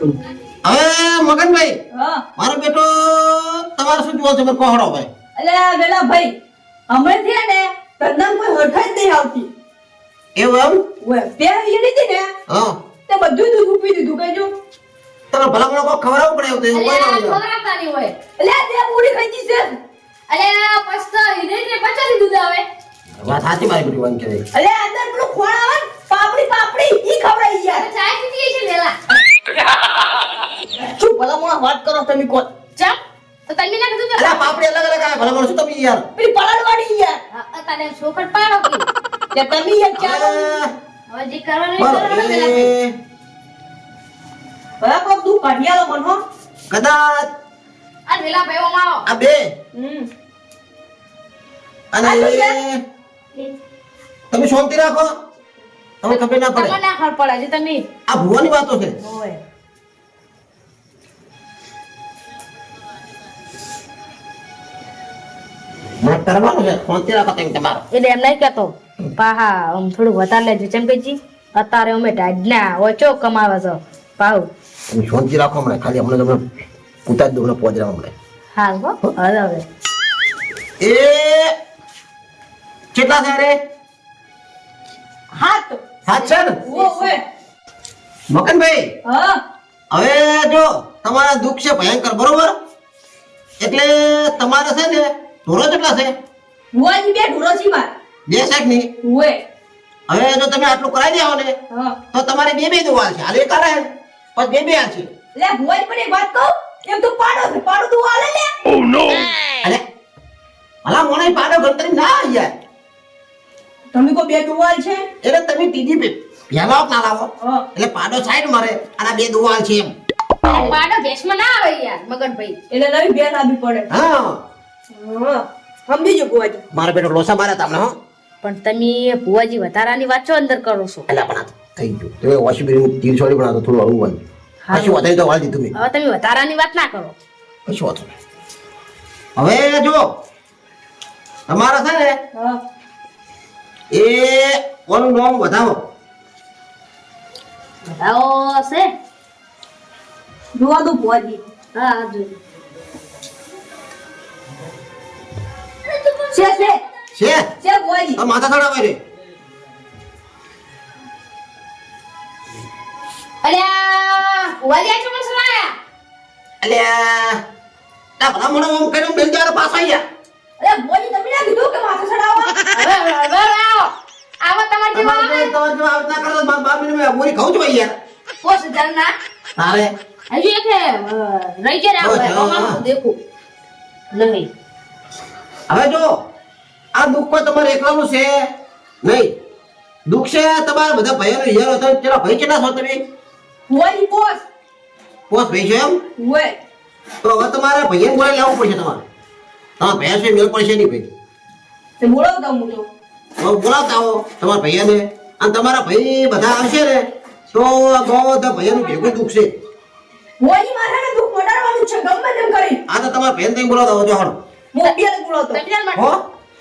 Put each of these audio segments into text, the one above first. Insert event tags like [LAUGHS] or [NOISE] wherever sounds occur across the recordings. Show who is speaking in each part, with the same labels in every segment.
Speaker 1: હવે મગનભાઈ
Speaker 2: હા.
Speaker 1: મારો બેટો તમારે શું જોવો છે? મને ભાઈ.
Speaker 2: અલ્યા વેલા ભાઈ હમણાં ને તદ્દન કોઈ હરખાઈ જ નહીં આવતી.
Speaker 1: એવું એમ?
Speaker 2: ઓય બે ઈ ને
Speaker 1: હા.
Speaker 2: તે બધું દૂધ ઉપી દીધું કહેજો.
Speaker 1: તમે ભલા મને કોઈ ખવડાવવું પડે એવું તો એવું કોઈ
Speaker 3: અલ્યા,
Speaker 1: હોય.
Speaker 3: ખવડાવતાની
Speaker 2: તે પૂરી ખાઈ છે.
Speaker 3: અલ્યા, પછી તો હિરેનને પચાસી દૂધ આવે.
Speaker 1: વાત સાચી મારી બેટી વાંચી કહેવાય.
Speaker 2: અલે અંદર પેલું ખોણ આવે પાપડી પાપડી ઈ ખવડાઈ યાર
Speaker 3: ચાય પીધી હશે વહેલા.
Speaker 2: શું ભલા મોણા વાત કરો તમે કોણ
Speaker 3: ચમ? તો તમે ના કીધું કે
Speaker 1: અલા પાપડી અલગ અલગ આવે ભલા મોણા શું તમે યાર
Speaker 2: પેલી પલાળવાડી યાર
Speaker 3: હા, તને ચોખટ પાડો કે.
Speaker 2: કે તમે યાર ચાલો
Speaker 1: હવે,
Speaker 3: જે કરવાનું કરવાનું પેલા.
Speaker 2: ભલા કોક તું કાઢિયાલો મન
Speaker 1: કદાચ
Speaker 3: આ વહેલા ભાઈ ઓમાં
Speaker 1: આ બે
Speaker 2: હમ
Speaker 1: અને
Speaker 2: છે?
Speaker 1: તમે શાંતિ રાખો. તમે ખબર ના
Speaker 3: તમને
Speaker 1: પડે
Speaker 3: ના ખબર પડે છે તમે
Speaker 1: આ ભુવાની વાતો છે.
Speaker 3: ઓય.
Speaker 1: કરવાનું છે. શાંતિ રાખો તમે તમારો.
Speaker 3: એટલે એમ નહીં કહેતો. પાહા આમ થોડું વધારે લેજો. ચમ અત્યારે અમે ઢાઢના ઓછો કમાવે છે. પાહુ.
Speaker 1: તમે શાંતિ રાખો હમણાં. ખાલી હમણાં તમને કૂતા જ દો હમણાં પોજરામાં હમણાં.
Speaker 3: હા હવે હવે.
Speaker 1: એ કેટલા છે રે?
Speaker 2: હાથ
Speaker 1: હાથ છે ને? મકનભાઈ હવે જો તમારા દુઃખ છે ભયંકર બરોબર? એટલે તમારે છે ને ઢોરો કેટલા છે?
Speaker 2: હું બે ઢોરોજી માર.
Speaker 1: બે
Speaker 2: સાહેબની
Speaker 1: હવે જો તમે આટલું કરાવી દેવો ને તો તમારે બે બે દુવાલ છે. હાલ એક કરે પછી બે બે છે.
Speaker 2: લે ભુવાજી પણ એક વાત કહું? એમ તું પાડો છે પાડો તું લે.
Speaker 1: અરે ભલા મોણે પાડો ગણતરી ના આવી યાર
Speaker 2: તમે કો બે દુવાલ છે?
Speaker 1: એટલે તમે ત્રીજી પે પહેલા ના લાવો એટલે પાડો સાઈડ મારે. અને આ બે દુવાલ છે એમ.
Speaker 3: પાડો ભેસમાં ના આવે યાર મગનભાઈ.
Speaker 2: એટલે નવી બે લાવી પડે.
Speaker 1: હા.
Speaker 2: હા. સમજી જો ભુવાજી.
Speaker 1: મારા બેટો લોસા માર્યા તમને હો.
Speaker 3: પણ તમે ભુવાજી વધારાની વાત છો અંદર કરો છો?
Speaker 1: એટલે પણ આ થઈ ગયું. તમે વોશિંગ તીર છોડી પણ આ થોડું હળવું
Speaker 3: હા.
Speaker 1: કશું વધારે તો વાળી દીધું મેં.
Speaker 3: હવે તમે વધારાની વાત ના કરો.
Speaker 1: પછી વાંધો હવે જો તમારા છે ને
Speaker 2: હા.
Speaker 1: એ કોનું નામ બતાવો
Speaker 3: બતાવો છે
Speaker 2: જોવા દો પોજી
Speaker 3: હા હા જોયું
Speaker 2: છે છે.
Speaker 1: છે?
Speaker 2: છે પોજી
Speaker 1: આ માથા ચડાવે રે
Speaker 3: અલ્યા વાલિયા છો મસરાયા
Speaker 1: અલ્યા તા ભલા મને ઓમ કરીને બેન ત્યારે પાછા આવ્યા
Speaker 2: અરે ભુવાજી તમે ના કીધું કે માથું ચડાવો
Speaker 3: હવે હવે આવો. આવો તમારે જેવા
Speaker 1: તમારે
Speaker 3: આવે.
Speaker 1: જો- તમારે જો આવતા કરો તો બાપ ને બોરી ખાઉં છું યાર.
Speaker 3: કોસ હજાર ના
Speaker 1: તારે
Speaker 3: હજુ એક રહી કે ને. દેખું. નહીં.
Speaker 1: હવે જો આ દુઃખ કોઈ તમારે એકલાનું છે? નહીં. દુઃખ છે તમારા બધા ભાઈઓનો યાર હતો ચલો ભાઈ કેટલા છો તમે?
Speaker 2: ભુવાજી પોસ.
Speaker 1: પોસ ભાઈ છો એમ?
Speaker 2: હોય
Speaker 1: તો હવે તમારે ભાઈને બોલાવી લાવવું પડશે તમારે. તમારા ભાઈ છે મેળ પડશે નહીં ભાઈ.
Speaker 2: તે બોલાવતા હું તો.
Speaker 1: બોલાવતા હો તમારા ભૈયાને. અને તમારા ભાઈ બધા આવશે ને તો આ બધા ભૈયાનું ભેગું દુખશે છે.
Speaker 2: ભુવાજી મારે મટાડવાનું છે ગમે તેમ કરી.
Speaker 1: આ તો તમારા ભાઈને તમે બોલાવતા આવો જો હાલો.
Speaker 2: હું બોલાવતો.
Speaker 1: હો?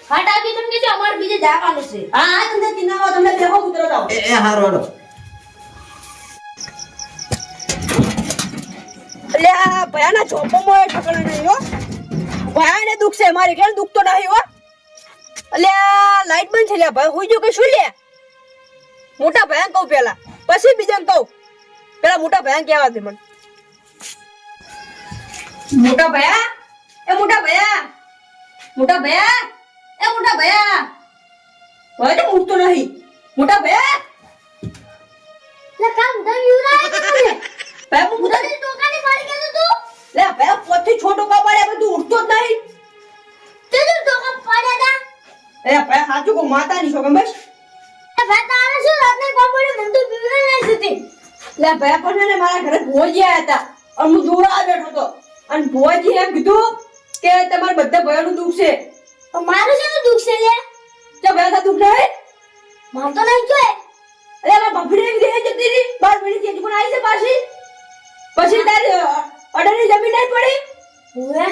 Speaker 3: આવી તમને અમારે બીજે જવાનું છે?
Speaker 2: હા હા તમને કિનારો તમને દેખો ઉતરો જાઓ.
Speaker 1: એ એ હારો હાલો.
Speaker 2: એટલે આ ભયાના ચોપોમાં ઠકણે નહીં હો. ભયાને દુઃખ છે મારે કેમ દુઃખ તો નહીં હો. એટલે લાઈટ બંધ છે લ્યા ભાઈ હોઈ જો કે શું લે? મોટા ભાઈ કહું પેલા. પછી બીજા કહું. પેલા મોટા ભાઈ કેવા દે મને. મોટા ભયા એ મોટા ભયા મોટા ભયા એ મોટા ભયા ભાઈ તો ઉઠતો નહીં. મોટા ભયા
Speaker 3: લે કામ યુરા તમને
Speaker 2: ભયા હું ઉઠતો
Speaker 3: તો કાની મારી કે તું.
Speaker 2: લે છોટો બધું ઉઠતો જ નહીં.
Speaker 3: તે તું તો.
Speaker 2: એ સાચું કહું માતાની છો બસ
Speaker 3: તા ભાત આવે છે રાતને કામ મને તો બીવરે નહીં થતી
Speaker 2: લે ભયા પણ ને મારા ઘરે ભોજી આયા હતા. અને હું દોડા બેઠો હતો. અને ભોજી એમ કીધું કે તમારે બધા ભયાનું દુઃખ છે.
Speaker 3: તો મારું શું દુઃખ છે લે?
Speaker 2: કે ભયા તા દુઃખ નહીં
Speaker 3: માર તો નહીં જોય.
Speaker 2: અરે મારા બાપડી એમ દેહ જતી રહી. બાર મિનિટથી હજુ પણ આવી છે પાછી. પછી તારી અડાની જમીન નહીં પડી?
Speaker 3: હોવે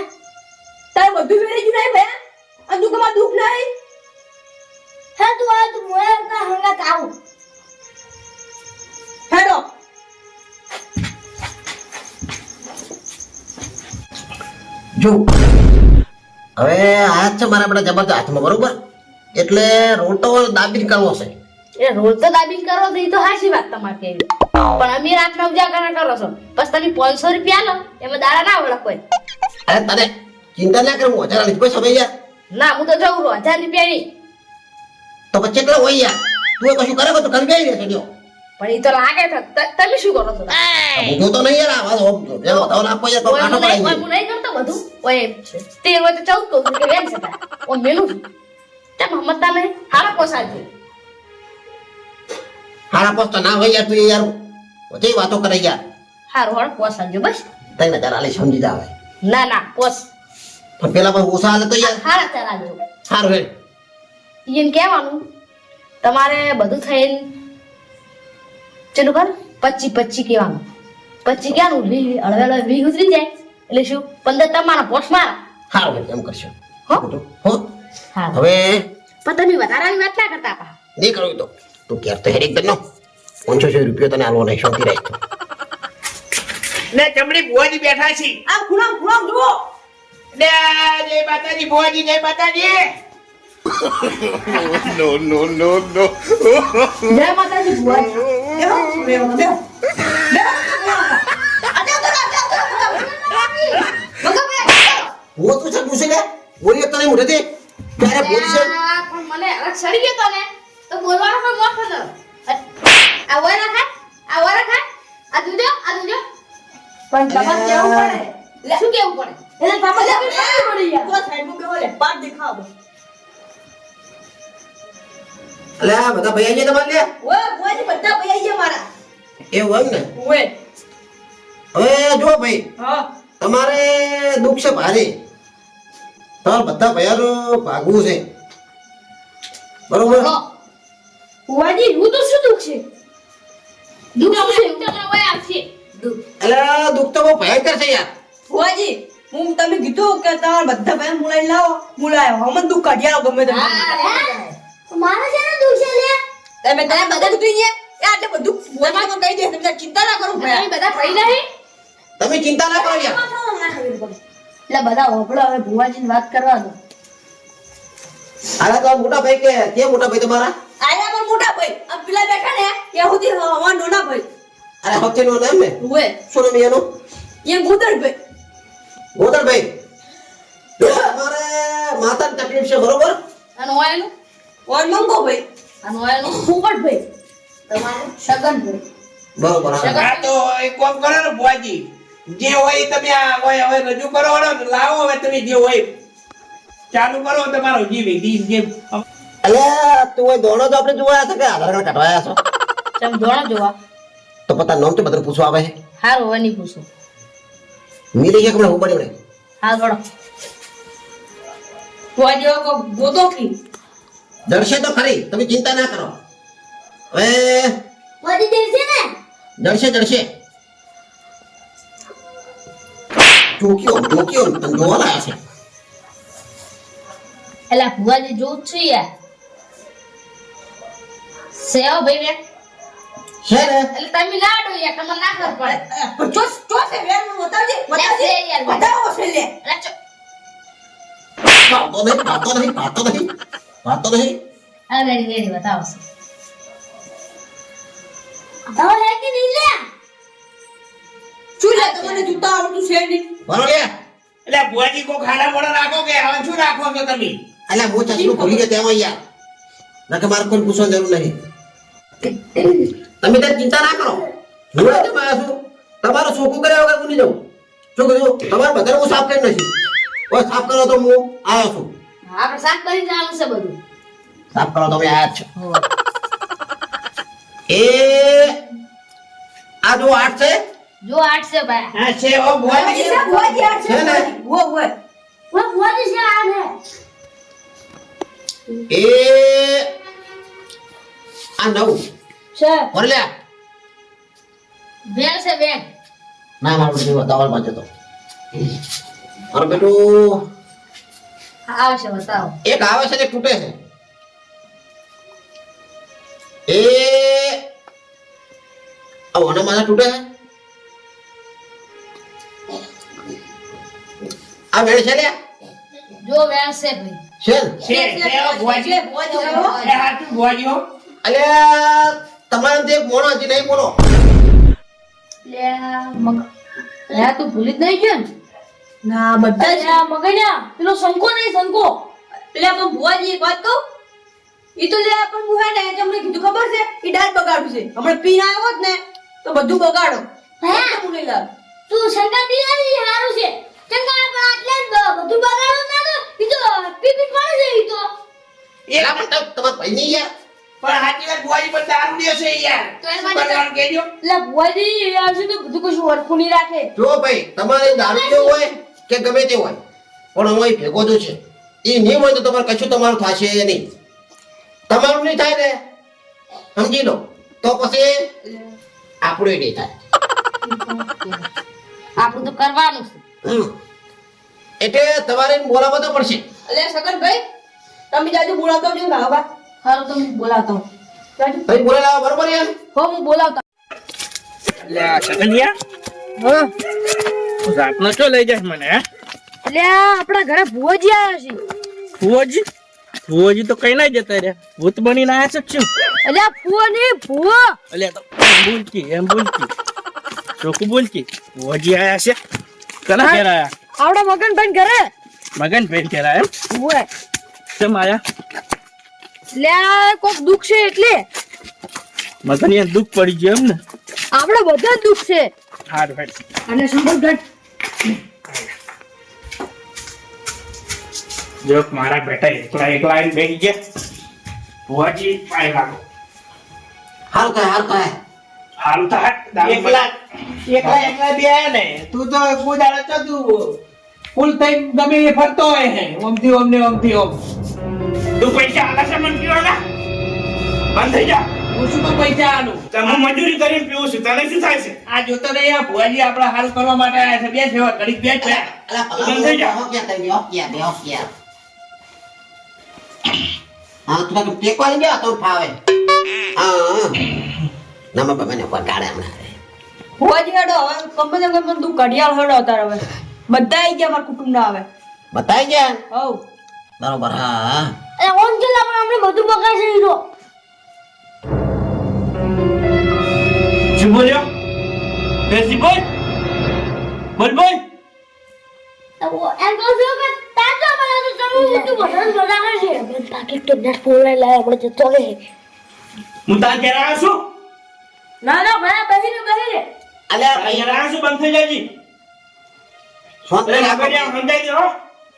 Speaker 2: તાર બધું વેરી ગયું નહીં ભયા આ દુઃખમાં દુઃખ નહીં?
Speaker 3: હે તું આ તું મોયા કા હંગા કાવું
Speaker 2: હેડો.
Speaker 1: જો. હવે હાથ છે મારા આપણા જબર હાથમાં બરોબર? એટલે રોટો દાબીને કરવો છે.
Speaker 3: એ રોટો દાબીને કરવો છે તો સાચી વાત તમારે કેવી પણ અમે રાતના ઉજાગરા કરો છો. બસ તમે પાંચસો રૂપિયા લો એમાં દાડા ના વળે કોઈ
Speaker 1: અરે તને ચિંતા ના કરું હજાર આલીશ કોઈ સમય યાર.
Speaker 3: ના હું તો જઉં છું હજાર રૂપિયા ની
Speaker 1: તો પછી કેટલો હોય યાર? તું કશું કરે તો કરી બેસી રહેશે જો.
Speaker 3: પણ એ તો લાગે છે તમે શું કરો છો?
Speaker 1: હું તો નહીં યાર આ વાત ઓમ જો જે બતાવો આપો યાર તો કાટો
Speaker 3: હું
Speaker 1: પડાઈ
Speaker 3: હું નહીં કરતો બધું. ઓય તેર હોય તો ચૌદ કહું કે વેન છે ઓ મેલું. તે મમ્મતા નહીં હારા પોસાય છે.
Speaker 1: હારા પોસ્ટ ના હોય યાર તું યાર. જે વાતો કરે યાર
Speaker 3: હારું હળ પોસ સમજો બસ.
Speaker 1: તને તારા લે સમજી જાવે.
Speaker 3: ના ના પોસ
Speaker 1: પણ પેલા પણ ઓછા હાલે તો યાર.
Speaker 3: હારા જો
Speaker 1: હારું હેડ.
Speaker 3: એને કહેવાનું તમારે બધું થઈને ચલો કર પચી પચી કહેવાનું. પચી ક્યાંનું વી હળવે વી ઉતરી જાય. એટલે શું? પંદર તમારા પોસ મારા.
Speaker 1: હારું હેડ એમ કરશો.
Speaker 3: હો?
Speaker 1: હો? હવે?
Speaker 3: પણ તમે વધારાની વાત ના કરતા પા
Speaker 1: નહીં કરવું તો. તું ક્યારે તો હેડ એકદમ નો પાંચસો રૂપિયો તને આલવો નહીં શાંતિ રાખ.
Speaker 4: ને ચમડી બુવાજી બેઠા છે.
Speaker 2: આમ ખૂણામ ખૂણામ જુઓ.
Speaker 4: ને જય માતાજી બુવાજી જય માતાજી.
Speaker 5: નો નો નો નો
Speaker 3: જય માતાજી બુવાજી
Speaker 2: બેહો બેહો બેહો બેહો તો અડે તો.
Speaker 1: હું તું પૂછે લે. બોલી તને મોઢેથી ત્યારે બોલી
Speaker 3: પણ મને સડી ગયો તો ને તો બોલવાનો હતો આ ઓય રખાય આ ઓય રખાય આ દૂધો આ દૂધો. પણ તમારે કેવું પડે? શું કેવું પડે? એટલે તમારે કેવું પડી યાર
Speaker 2: તો સાઈડમાં બેહો લે પાટ દેખાવ
Speaker 1: અલે બધા ભાઈ અહીંયા તમારે લે.
Speaker 2: ઓય ભુવાજી બધા ભઈ આઈ ગયા મારા.
Speaker 1: એવું એમ ને?
Speaker 2: ઓય.
Speaker 1: હવે જો ભાઈ
Speaker 2: હા.
Speaker 1: તમારે દુઃખ છે ભારે. તમારે બધા ભાઈઓ ભાગવું છે. બરોબર.
Speaker 3: હું
Speaker 2: તો શું દુખ છે?
Speaker 3: દુઃખ છે. તમને ઓય આવશે દુઃખ.
Speaker 1: એટલે દુઃખ તો બહુ ભયંકર છે યાર.
Speaker 2: ભુવાજી હું તમે કીધું કે તમારા બધા ભાઈ મુલાઈ લાવો. મુલાયો હમણાં દુઃખ કાઢી આવો ગમે તે
Speaker 3: મારે છે ને દુઃખ છે લે.
Speaker 2: તમે તને બધા કીધું ને આટલે બધું ભુવાજી તો કહી દે. તમે ચિંતા ના કરો ભાઈ
Speaker 3: બધા પડી નહીં?
Speaker 1: તમે ચિંતા ના કરો યાર.
Speaker 3: એટલે બધા હોપડો હવે ભુવાજીની વાત કરવા દો.
Speaker 1: હાલા તો મોટા ભાઈ કે કે મોટા ભાઈ તમારા?
Speaker 2: આયા પણ મોટા ભાઈ. આ પેલા બેઠા ને એ સુધી હવા નોના ભાઈ.
Speaker 1: અરે ભક્તિ નો નામ ને?
Speaker 2: ઓય
Speaker 1: સોનો મિયાનો
Speaker 2: એ ગોદર ભાઈ
Speaker 1: ગોદર ભાઈ તમારે માતાની તકલીફ છે બરોબર?
Speaker 3: અને ઓયનું
Speaker 2: ઓય મંગો ભાઈ
Speaker 3: અને ઓયનું ફૂકટભાઈ તમારું? સગનભાઈ
Speaker 1: બરોબર
Speaker 4: આ તો એક કામ કરો ને ભુવાજી. જે હોય તમે આ હોય હવે રજૂ કરો ને લાવો હવે તમે જે હોય. ચાલુ કરો તમારો જીવી દીન જેમ
Speaker 1: અલ્યા તું એ દોણો તો આપણે જોવા આવ્યા કે આધાર કાર્ડ કઢવાયા છો?
Speaker 3: ચમ દોણો જોવા?
Speaker 1: તો પતા નામ તો બધું પૂછવા આવે છે.
Speaker 3: હારું હવે નહીં પૂછું.
Speaker 1: મિલી એક હું બની
Speaker 3: હા દોણો
Speaker 2: તું આજે કો ગોતો કી
Speaker 1: દર્શે તો ખરી તમે ચિંતા ના કરો. હવે
Speaker 3: વધી દેશે ને?
Speaker 1: દર્શે દર્શે ચોકીઓ ચોકીઓ તને જોવા લાયા છે.
Speaker 3: એલા ભુવાજી જોઉં છું યાર. સેવા ભાઈ
Speaker 1: છે ને
Speaker 3: એટલે તમે લાડો યાર તમને ના ખબર પડે.
Speaker 2: ચોસ ચોસ એ વેરનું બતાવજે બતાવજે.
Speaker 3: યાર.
Speaker 2: બતાવો. છે લે.
Speaker 3: એટલે ચો-
Speaker 1: ભાતો નહીં ભાતો નહીં ભાતો નહીં ભાતો નહીં.
Speaker 3: આ રેડી બતાવો છે હવે હે કે નહીં લે?
Speaker 2: શું લે તમને જૂતા આવડતું છે નહીં.
Speaker 1: બરો લે
Speaker 4: એટલે ભુવાજી કો ખાડા મોડા રાખો કે હવે શું રાખો છો તમે?
Speaker 1: અલ્યા હું ચશ્મો ભૂલી ગયો તેમાં યાર? નકે મારે કોઈ પૂછવાની જરૂર નહીં. તમે ત્યાં ચિંતા ના કરો. હું આજે માં છું. તમારો ચોખ્ખું કર્યા વગર હું નહીં જાઉં. શું કીધું તમારે બધા હું સાફ કરી નથી કોઈ સાફ કરો તો હું આવ્યો છું.
Speaker 3: આપણે શાક કરી જવાનું છે બધું.
Speaker 1: સાફ કરો જ છો. એ આ જો આઠ છે?
Speaker 3: જો આઠ છે ભાઈ.
Speaker 4: હા છે. ઓ ભુવાજી
Speaker 2: છે
Speaker 1: ને?
Speaker 3: ઓ આ
Speaker 1: એ આ નવ
Speaker 3: છે
Speaker 1: વરલ્યા
Speaker 3: વેલ છે વેલ
Speaker 1: ના મારું જીવ દવાલમાં જતો મારું બેટું
Speaker 3: આવશે બતાવો
Speaker 1: એક આવે છે ને તૂટે છે એ આ ઓના માથા તૂટે છે આ વેણ છે લે
Speaker 3: જો વેળ છે ભાઈ
Speaker 1: છે
Speaker 4: છે છે ભુવાજી. એ હાચું ભુવાજી હો.
Speaker 1: અલ્યા તમારે તે મોણો હજી નહીં બોલો.
Speaker 3: લે મગ લે તું ભૂલી જ નહીં ગયો ના?
Speaker 2: બધા જ
Speaker 3: મગન્યા પેલો શંકો નહીં શંકો?
Speaker 2: એટલે પણ ભુવાજી એક વાત કહું? ઈ તો લે પણ હું હે ને અમને કીધું ખબર છે? ઈ ડાળ બગાડું છે. હમણાં પીન આવ્યો જ ને તો બધું બગાડો.
Speaker 3: હે?
Speaker 2: હું લે લાવ.
Speaker 3: તું શંકા દીવાની હારું છે. શંકા પણ આટલે બધું બગાડો ના તો ઈ તો પીપી પડે છે ઈ તો.
Speaker 1: એલા પણ તમાર ભાઈ નહીં યાર
Speaker 4: પણ હાચી વાત ભુવાજી પણ દારૂડિયો છે યાર.
Speaker 3: તો
Speaker 4: શું
Speaker 3: માટે
Speaker 4: કરવાનું કહેજો?
Speaker 3: લે ભુવાજી આવશે તો બધું કશું વરખું નહીં રાખે.
Speaker 1: જો ભાઈ તમારે દારૂ પીવો હોય કે ગમે તે હોય પણ અમારી ભેગો તો છે. એ નહીં હોય તો તમારે કશું તમારું થશે નહીં. તમારું નહીં થાય ને? સમજી લો. તો પછી આપણું નહીં થાય.
Speaker 3: આપણું તો કરવાનું છે.
Speaker 1: હમ. એટલે તમારે બોલાવવા તો પડશે.
Speaker 2: એટલે સગનભાઈ તમે જાજુ બોલાવતો જો ને
Speaker 3: હારું તો હું. બોલાવતો
Speaker 1: ભાઈ બોલેલા બરોબર યાર
Speaker 3: હો હું બોલાવતો
Speaker 5: લ્યા સગલિયા
Speaker 3: હા.
Speaker 5: રાતનો ચો લઈ જાય મને હે?
Speaker 3: આપણા ઘરે ભુવાજી આવ્યા છે.
Speaker 5: ફુવોજી ફુવોજી તો કઈ ના જતા ભૂત બનીને આયા છે શું?
Speaker 3: નહીં ભુવા
Speaker 5: તો એમ બોલકી એમ બોલકી ચોખ્ખું બોલકી ફુવોજી આયા છે? કના ઘેર આયા?
Speaker 3: આપણા મગનભાઈ ઘરે.
Speaker 5: મગન ભાઈ ઘેર એમ?
Speaker 3: ભુવા.
Speaker 5: કેમ આયા?
Speaker 3: એટલે આ કોક દુઃખ છે એટલે.
Speaker 5: મગન યાર પડી ગયું એમ ને.
Speaker 3: આપણે બધા જ છે.
Speaker 5: હારું હેડ
Speaker 3: અને શંકરગઢ
Speaker 5: જો મારા બેટા એકલા એકલા આવીને બેસી ગયા. ફુવાજી પાય લાગો.
Speaker 1: હારું કહે હારું કહે
Speaker 5: હારું તો
Speaker 4: એકલા એકલા એકલા બે ને. તું તો ફૂલ થઈ ગમે ફરતો હોય ઓમથી ઓમ ને ઓમથી ઓમ.
Speaker 5: તું પૈસા આલા છે મને પીવાના? બંધ થઈ જા.
Speaker 4: હું શું તો પૈસા આલું?
Speaker 5: તમે મજૂરી કરીને પીવું છું. તને શું થાય છે?
Speaker 4: આ જોતો નહીં આ ભુવાજી આપણા હાલ કરવા માટે આયા છે. બે સેવા ઘડીક બે જ
Speaker 5: બંધ થઈ જા.
Speaker 1: ઓકે ગયા? તમે હો બે હો હા તું કાંઈક ટેકો આવી ગયા તો ફાવે. હા હા. ના મારા બાબાને હમણાં.
Speaker 2: ભુવાજી હેડો હવે કમ તે ઘડિયાળ હેડો અત્યારે હવે. [LAUGHS] બધા આવી ગયા મારા કુટુંબ ના આવે
Speaker 1: બતાવી ગયા?
Speaker 2: હવ.
Speaker 1: બરોબર હા
Speaker 3: એટલે ઓન ચલા પણ આપણે બધું બગાડશે ઈ તો
Speaker 5: શું બોલ્યો કેસી બોલ બોલ બોલ
Speaker 3: છું બગાડે છે આપણે આપણે
Speaker 5: હું તાર ઘેર છું
Speaker 2: ના ના ભાઈ બેહીને બેહીને
Speaker 1: અલ્યા
Speaker 5: ઘેર આવ્યો છું બંધ થઈ
Speaker 1: રાખો.
Speaker 5: સમજાઈ દે હો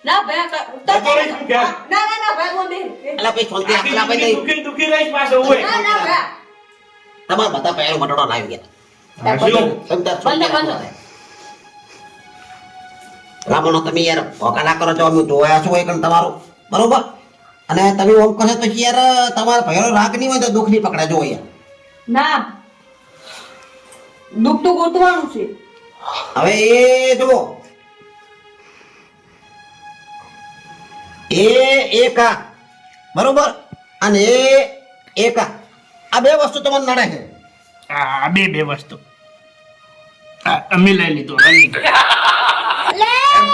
Speaker 2: ના
Speaker 5: ઘેર.
Speaker 2: ના ના ના ભાઈ હું બેહીને.
Speaker 1: અલા ભાઈ શાંતિ રાખ, અલા ભાઈ
Speaker 5: આખી
Speaker 1: નહીં.
Speaker 5: દુખી દુખી રહીશ પાછો ઓય
Speaker 2: ના ના ભાઈ.
Speaker 1: તમારા બધા પહેલો બટડો લાવી ગયા.
Speaker 5: હા, શું?
Speaker 1: સમજા શાંતિ
Speaker 2: બંધ,
Speaker 1: રામણો તમે યાર ના કરો છો અમે જોયા છો એક તમારું. બરોબર? અને તમે ઓમ કહો તો યાર તમારા ભયનો રાગ નહીં હોય તો દુઃખ નહીં પકડે જો યાર.
Speaker 2: ના. દુઃખ તો ગોતવાનું છે.
Speaker 1: હવે એ જુઓ. એ એકા. બરોબર? અને એ એકા. આ બે વસ્તુ તમને નડે છે.
Speaker 5: આ બે બે વસ્તુ. અમે લઈ લીધું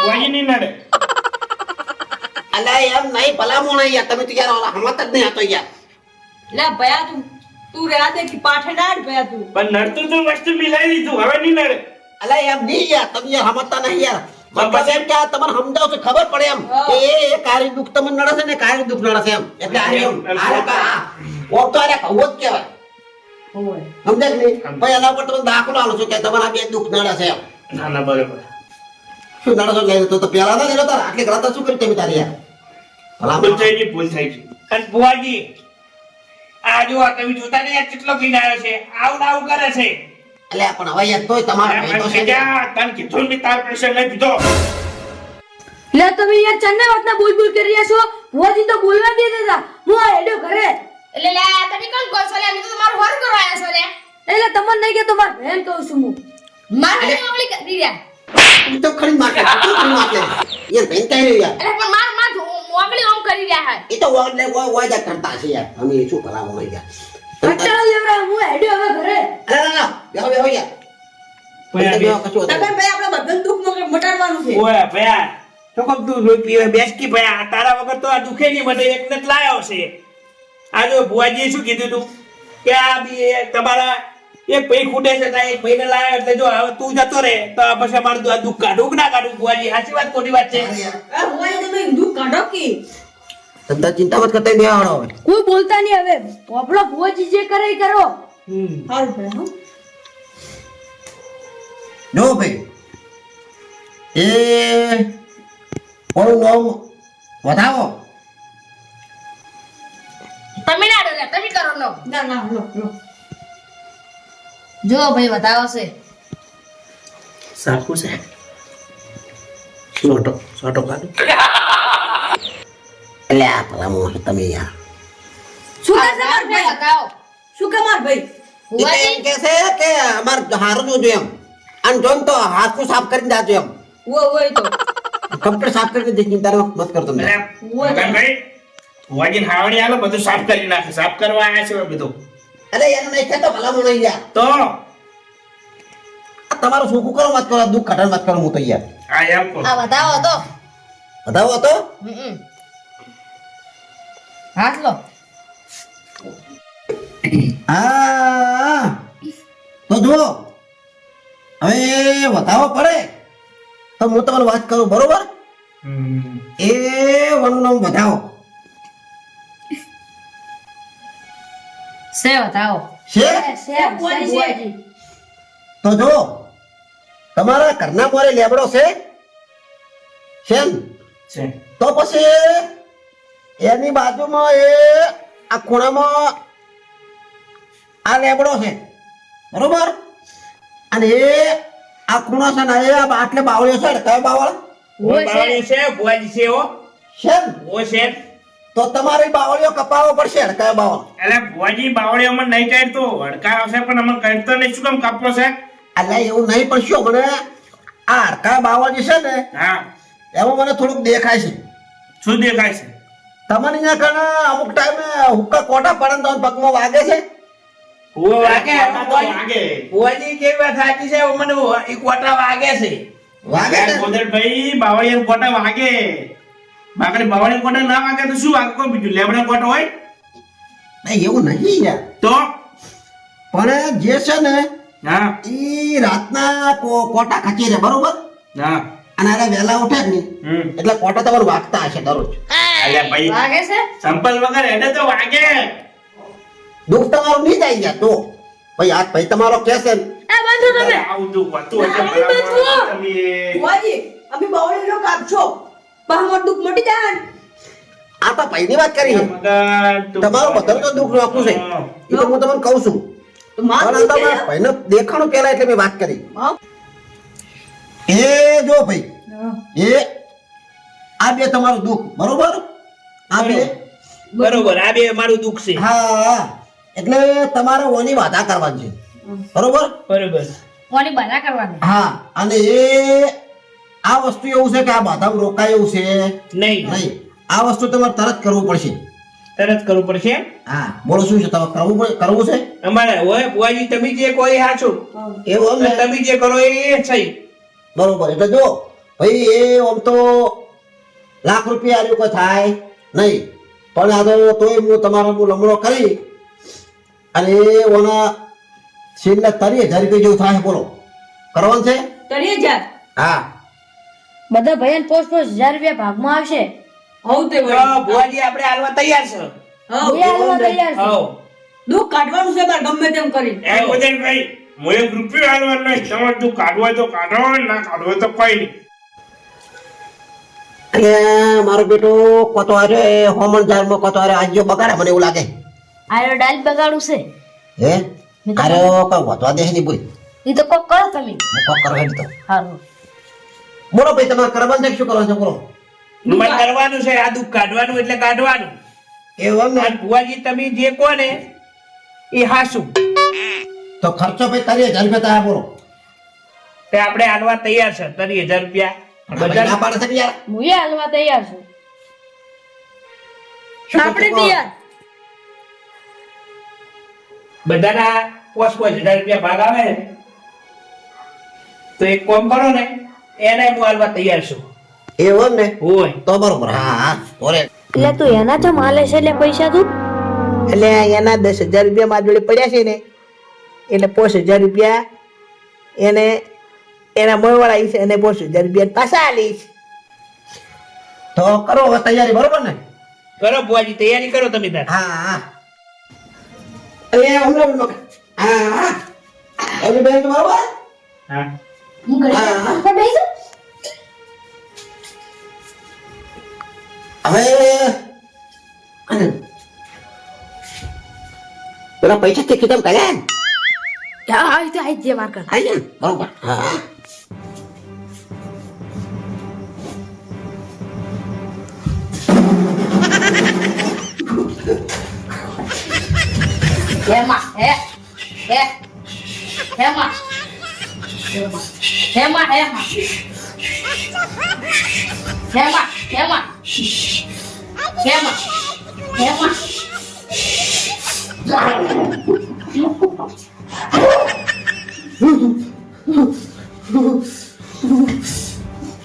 Speaker 5: કોઈ નહીં નડે.
Speaker 1: અલે એમ નહીં ભલામણ યાર. તમે તો યાર ઓલા હમત જ નહીં હતો યાર.
Speaker 2: લે ભયા તું. તું રહ્યા દે કે પાઠે ના ભયા તું.
Speaker 5: પણ નડતું તું વસ્તુ મિલાઈ લીધું હવે નહીં નડે.
Speaker 1: અલે એમ નહીં યાર. તમે યાર હમતતા નહીં યાર. કે આ તમને સમજાવ ખબર પડે એમ. કે એ એ કાળી દુઃખ તમને નડે છે ને કાળી દુઃખ નડે છે એમ. એટલે આ એમ
Speaker 5: એમ,
Speaker 1: આ રે તો આરે કહું જ કહેવાય. સમજાય કે નહીં? ભાઈ એના પર તમે દાખલો આલો છો કે તમારા બે દુઃખ નડે છે એમ.
Speaker 5: ના ના બરોબર.
Speaker 1: શું નડે છે? લઈ તો તો પેલા ના લેલો આટલી ગળા શું કરી તમે તારી યાર? ભલામણ.
Speaker 5: ભૂલ ભૂલ. થઈ ગઈ
Speaker 4: અને ભુવાજી આ જો આ તમે જોતા નહીં કેટલો પીને આવ્યો છે. આવું આવું કરે છે.
Speaker 1: અલ્યા પણ હવે યાર તોય તમારા ભાઈ તો છે
Speaker 5: કે તને કીધું બી તાર પૈસા નહીં પીધો
Speaker 2: લે તમે યાર ચન્ને વાતના બોલ બોલ કરી રહ્યા છો? ભુવાજી તો બોલવા દે દેતા. હું આ હેડ્યો ઘરે.
Speaker 3: એટલે લે તમે કોણ કહો છો? લે અમે તો તમારું વર કરવા આવ્યા છો લે.
Speaker 2: એટલે તમને નહીં કે તમાર બહેન કહું છું હું.
Speaker 3: મારે ઓગળી કરી રહ્યા.
Speaker 1: તું તો ખરી માર તું ખરી માર લે યાર બેન કહી રહ્યો યાર
Speaker 3: એટલે પણ માર માર ઓગળી ઓમ કરી રહ્યા હે.
Speaker 1: એ તો વાડ લે વાય વાય જા કરતા છે યાર. અમે શું ભલામણ હોય યાર
Speaker 2: કંટાળો લેવડા હું હેડ્યો હવે ઘરે.
Speaker 1: અરે ના ના બેહો બેહો યાર.
Speaker 4: ભયા
Speaker 1: બેહો કશું હતું.
Speaker 2: ભાઈ આપણે બધાને દુઃખ મટાડવાનું છે.
Speaker 4: ઓય ભયા. તો કમ તું રોજ પીવે? બેસ કી તારા વગર તો આ દુખે નહીં મને એકને જ લાયો છે. આ જો ભુવાજીએ શું કીધું તું? કે આ બી એ તમારા એક ભાઈ ખૂટે છે ત્યાં એક ભાઈને લાયો એટલે જો હવે તું જતો રહે તો પછી અમારું આ દુઃખ કાઢું ના કાઢું? ભુવાજી સાચી વાત ખોટી વાત છે?
Speaker 2: તમે દુઃખ કાઢો કે.
Speaker 1: ધંધા ચિંતા મત કરતા બે હવે
Speaker 3: કોઈ બોલતા નહીં હવે. પોપડો ભુવાજી જે કરે એ કરો.
Speaker 4: હમ.
Speaker 2: હાલ ભાઈ હો.
Speaker 1: જો ભાઈ એ કોણ નામ વધાવો.
Speaker 3: તમે ના ડરે તમે કરો નો
Speaker 2: ના ના લો લો.
Speaker 3: જો ભાઈ વધાવો છે.
Speaker 4: સાખું છે. સોટો સોટો કાઢું. [LAUGHS]
Speaker 1: એટલે આ ભલા મોહ તમે યાર.
Speaker 2: શું કહે છે માર ભાઈ?
Speaker 3: બતાવો
Speaker 2: શું કે માર ભાઈ?
Speaker 1: ઈ તો એમ કહે છે કે અમાર હારું જોજો એમ. અને જોન તો હાથ કો સાફ કરીને જાજો એમ.
Speaker 2: ઓ ઓ એ તો.
Speaker 1: કમ્પ્લીટ સાફ કરીને જે ચિંતા મત કરતો તમે
Speaker 4: મગનભાઈ ભુવાજીને હાવણી આલો બધું સાફ કરી નાખે. સાફ કરવા આયા છે બધું.
Speaker 1: અરે યાર નહીં કહેતો ભલા મોણો યાર.
Speaker 4: તો?
Speaker 1: આ તમારું સુખું કરો મત કરો દુઃખ કઢણ મત કરો હું તો યાર
Speaker 4: આ એમ કહો.
Speaker 3: આ બતાવો તો.
Speaker 1: વધાવો હતો
Speaker 3: હમ. હાથ લો.
Speaker 1: હા તો જો હવે વધાવો પડે તો હું તમને વાત કરું બરોબર? એ વનનો વધાવો
Speaker 3: સે બતાવો સે? સે
Speaker 1: તો જો તમારા ઘરના મોરે લેબડો છે? છે
Speaker 4: છે
Speaker 1: તો પછી એની બાજુમાં એ આ ખૂણામાં આ લેબડો છે. બરોબર? અને એ આ ખૂણો છે ને એ આટલે બાવળીઓ છે કયો બાવળ?
Speaker 4: હું છે. ભુવાજી છે હો.
Speaker 1: છે
Speaker 4: ઓ છે.
Speaker 1: તો તમારી બાવળીઓ કપાવવો પડશે ને બાવળ?
Speaker 4: એટલે ભુવાજી બાવળીઓમાં નહીં કાઢતો હડકાર આવશે પણ અમને કાઢતો નહીં. શું કામ કાપવો છે?
Speaker 1: એટલે એવું નહીં પણ શું મને આ હડકા બાવળ જે છે ને
Speaker 4: હા.
Speaker 1: એમાં મને થોડુંક દેખાય છે.
Speaker 4: શું દેખાય છે?
Speaker 1: તમને અહીંયા કણે અમુક ટાઈમે હુક્કા કોટા પડે તો પગમાં વાગે છે?
Speaker 4: ભુવો વાગે?
Speaker 5: તો વાગે.
Speaker 4: ભુવાજી કેવી વાત સાચી છે? મને ઈ કોટા વાગે છે.
Speaker 1: વાગે છે?
Speaker 5: ગોદરભાઈ બાવળિયા કોટા વાગે. બાકડે બાવળિયા કોટા ના વાગે તો શું વાગે? કોઈ બીજું લેબડા કોટા હોય?
Speaker 1: નહીં એવું નહીં યાર.
Speaker 5: તો?
Speaker 1: પણ જે છે ને
Speaker 5: હા.
Speaker 1: ઈ રાતના કોટા ખચી રહે બરોબર?
Speaker 5: હા.
Speaker 1: અને આરે વહેલા ઉઠે
Speaker 5: ને
Speaker 1: એટલે કોટા તમારું વાગતા હશે દરરોજ.
Speaker 5: અલ્યા ભાઈ
Speaker 3: વાગે છે?
Speaker 5: સંપલ વગર હેડે તો વાગે.
Speaker 1: દુઃખ તમારું નહીં જાય યાર તો. ભાઈ આ ભાઈ તમારો કહેશે
Speaker 3: એ બંધો તમે.
Speaker 5: આવું તો વાતું હશે
Speaker 3: ના, આવી
Speaker 5: ભલા
Speaker 3: બાજુ.
Speaker 5: તમે.
Speaker 2: ભુવાજી અમે બાવળીનો કાપશો બહામાં દુઃખ મટી જાય.
Speaker 1: આ તો ભાઈની વાત કરી તમારું બધાનું તો દુઃખ રાખવું છે. એ તો હું તમને કહું છું. પણ તમારા ભાઈને દેખાણું પહેલા એટલે મેં વાત કરી. એ જો ભાઈ એ આ બે તમારું દુઃખ બરોબર? આ બે?
Speaker 4: બરોબર. આ બે મારું દુઃખ છે.
Speaker 1: હા એટલે તમારે ઓની વાધા કરવાની છે. બરોબર?
Speaker 4: બરોબર.
Speaker 3: ઓની બના કરવાની?
Speaker 1: હા અને એ આ વસ્તુ એવું છે કે આ બાધા રોકાય એવું છે?
Speaker 4: નહીં.
Speaker 1: નહીં. આ વસ્તુ તમારે તરત કરવું પડશે.
Speaker 4: તરત કરવું પડશે?
Speaker 1: હા બોલો શું છે તમારે કરવું પડે- કરવું છે?
Speaker 4: અમારે હોય બુઆજી તમે જે કહો એ સાચું
Speaker 1: એવું ને?
Speaker 4: તમે જે કરો એ છે.
Speaker 1: બરોબર એટલે જો ભાઈ એ આમ તો લાખ રૂપિયા આલ્યું કોઈ થાય નહીં. પણ આ તો તોય હું તમારો હું લમણો કરી અને એ ઓના છેલ્લે તરી હજાર રૂપિયા જેવું થાય બોલો. કરવાનું છે?
Speaker 2: તળિયે જા
Speaker 1: હા.
Speaker 3: બધા ભયન પોસ્ટ પોસ્ટ હજાર રૂપિયા ભાગમાં આવશે?
Speaker 2: હવ તે
Speaker 4: ભુવાજી આપણે હાલવા તૈયાર છે.
Speaker 2: હવ,
Speaker 3: તૈયાર છે.
Speaker 4: હવ
Speaker 2: દુઃખ કાઢવાનું છે બાર ગમે તેમ કરી.
Speaker 5: એ ગોદરભાઈ હું એક રૂપિયો હાલવાનો નહીં તમારે તું કાઢવા તો કાઢો ના કાઢવો તો કોઈ નહીં.
Speaker 1: એટલે મારો બેટો કોતો હારે હોમણ જારમાં કોતો હારે આજ્યો બગાડે મને એવું લાગે.
Speaker 3: આયો ડાલ બગાડું છે?
Speaker 1: હે? અરે કોઈ વધવા દે નહીં બોલ.
Speaker 3: એ તો કોક કરો તમે.
Speaker 1: કોક કરવા તો.
Speaker 3: હારું.
Speaker 1: બોલો ભાઈ તમારે કરવાનું છે શું કરવાનું છે? બોલો.
Speaker 4: મને કરવાનું છે આ દુઃખ કાઢવાનું એટલે કાઢવાનું.
Speaker 1: એવું એમ ને?
Speaker 4: અને ભુવાજી તમે જે કહો ને એ હાસું.
Speaker 1: તો ખર્ચો ભાઈ તારી હજાર રૂપિયા થાય બોલો.
Speaker 4: તે આપણે હાલવા તૈયાર છે તારી હજાર રૂપિયા.
Speaker 1: ભાઈ ના પાડે છે યાર?
Speaker 3: હું એ હાલવા તૈયાર છું.
Speaker 2: આપણે તૈયાર.
Speaker 4: બધાના પોસ પોસ હજાર રૂપિયા ભાગ આવે? ને તો એક કોમ કરો ને એને હું હાલવા તૈયાર છું.
Speaker 1: એવું ને?
Speaker 4: હોય.
Speaker 1: તો બરોબર. હા હા ઓરે
Speaker 2: એટલે તું એના તો માલે છે એટલે પૈસા તું?
Speaker 6: એટલે એના દસ હજાર રૂપિયા મારી જોડે પડ્યા છે ને એટલે પાંચ હજાર રૂપિયા એને એના મળવાળા છે એને પાંચ હજાર બેન પાછા આલીશ
Speaker 1: તો કરો હવે તૈયારી બરોબર ને?
Speaker 4: કરો બુઆજી તૈયારી કરો તમે તાર.
Speaker 1: હા હા. અરે હમણાં હમણાં. હા હા. એવી બેન બરોબર?
Speaker 4: હા.
Speaker 3: હું ઘરે
Speaker 1: હા.
Speaker 3: બેસું?
Speaker 1: હવે પેલા પૈસા તે કીધા કર્યા આવી
Speaker 2: હા હા એ આઈ જે માર કર
Speaker 1: આઈ બરોબર. હા.
Speaker 3: હેમાં, હે, હે, હેમાં. હેમાં, હેમાં. હેમાં, હેમાં. હેમાં, હેમાં.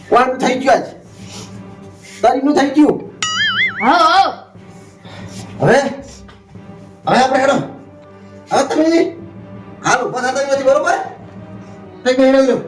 Speaker 1: કોણ થઈ ગયું આજ તારીનું થઈ ગયું
Speaker 3: હો,
Speaker 1: હવે હેડો